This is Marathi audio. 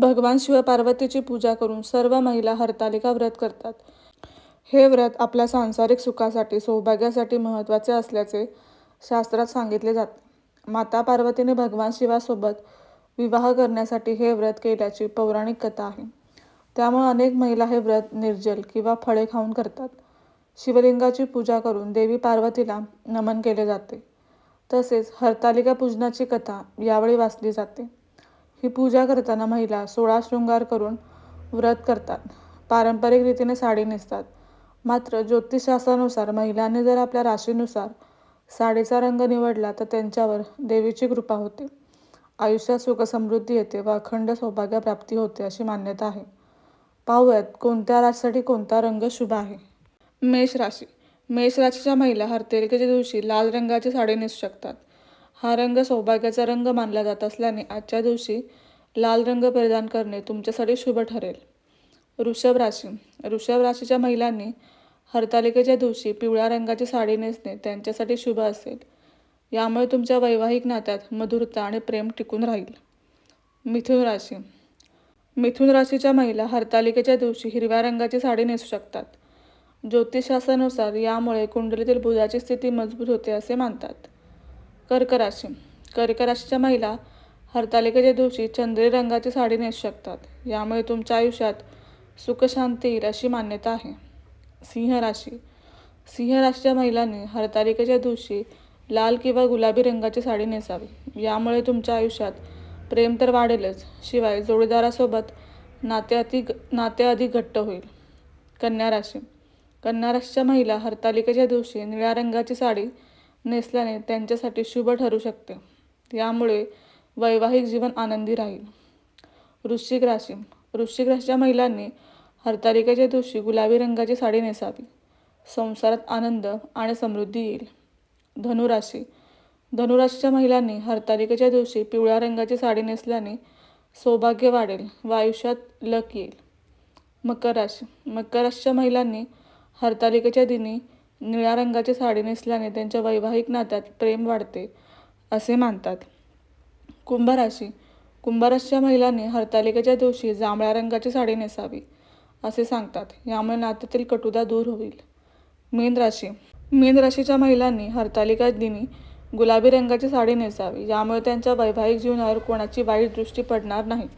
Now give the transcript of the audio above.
भगवान शिव पार्वतीची पूजा करून सर्व महिला हरतालिका व्रत करतात. हे व्रत आपल्या सांसारिक सुखासाठी सौभाग्यासाठी महत्त्वाचे असल्याचे शास्त्रात सांगितले जाते. माता पार्वतीने भगवान शिवासोबत विवाह करण्यासाठी हे व्रत केल्याची पौराणिक कथा आहे. त्यामुळे अनेक महिला हे व्रत निर्जल किंवा फळे खाऊन करतात. शिवलिंगाची पूजा करून देवी पार्वतीला नमन केले जाते. तसेच हरतालिका पूजनाची कथा यावेळी वाचली जाते. ही पूजा करताना महिला सोळा शृंगार करून व्रत करतात. पारंपरिक रीतीने साडी नेसतात. मात्र ज्योतिषशास्त्रानुसार महिलांनी जर आपल्या राशीनुसार साडीचा रंग निवडला तर त्यांच्यावर देवीची कृपा होते. आयुष्यात सुखसमृद्धी येते व अखंड सौभाग्यप्राप्ती होते अशी मान्यता आहे. पाहूयात कोणत्या राशीसाठी कोणता रंग शुभ आहे? मेष राशी. मेष राशीच्या महिला हरतेरिकेच्या दिवशी लाल रंगाची साडी नेसू शकतात. हा रंग सौभाग्याचा रंग मानला जात असल्याने आजच्या दिवशी लाल रंग परिधान करणे तुमच्यासाठी शुभ ठरेल. वृषभ राशी. वृषभ राशीच्या महिलांनी हरतालिकेच्या दिवशी पिवळ्या रंगाची साडी नेसणे त्यांच्यासाठी शुभ असेल. यामुळे तुमच्या वैवाहिक नात्यात मधुरता आणि प्रेम टिकून राहील. मिथुन राशी. मिथुन राशीच्या महिला हरतालिकेच्या दिवशी हिरव्या रंगाची साडी नेसू शकतात. ज्योतिषशास्त्रानुसार यामुळे कुंडलीतील बुधाची स्थिती मजबूत होते असे मानतात. कर्क राशी कर्क राशीच्या महिला हरतालिकेच्या दिवशी चंद्री रंगाची साडी नेसू शकतात. यामुळे तुमच्या आयुष्यात सुखशांती येईल अशी मान्यता आहे. सिंह राशी. सिंह राशीच्या महिलांनी हरतालिकेच्या दिवशी लाल किंवा गुलाबी रंगाची साडी नेसावी. यामुळे तुमच्या आयुष्यात प्रेम तर वाढेलच शिवाय जोडीदारासोबत नाते अधिक नाते अधिक घट्ट होईल. कन्या राशी. कन्या राशीच्या महिला हरतालिकेच्या दिवशी निळ्या रंगाची साडी नेसल्याने त्यांच्यासाठी शुभ ठरू शकते. यामुळे वैवाहिक जीवन आनंदी राहील. वृश्चिक राशी. वृश्चिक राशीच्या महिलांनी हरतालिकेच्या दिवशी गुलाबी रंगाची साडी नेसावी. संसारात आनंद आणि समृद्धी येईल. धनुराशी धनुराशीच्या महिलांनी हरतालिकेच्या दिवशी पिवळ्या रंगाची साडी नेसल्याने सौभाग्य वाढेल. व आयुष्यात लक येईल. मकर राशी. मकर राशीच्या महिलांनी हरतालिकेच्या दिनी निळ्या रंगाची साडी नेसल्याने त्यांच्या वैवाहिक नात्यात प्रेम वाढते असे मानतात. कुंभराशी कुंभराशीच्या महिलांनी हरतालिकेच्या दिवशी जांभळ्या रंगाची साडी नेसावी असे सांगतात. यामुळे नात्यातील कटुता दूर होईल. मीन राशी मीन राशीच्या महिलांनी हरतालिका दिनी गुलाबी रंगाची साडी नेसावी यामुळे त्यांच्या वैवाहिक जीवनावर कोणाची वाईट दृष्टी पडणार नाही.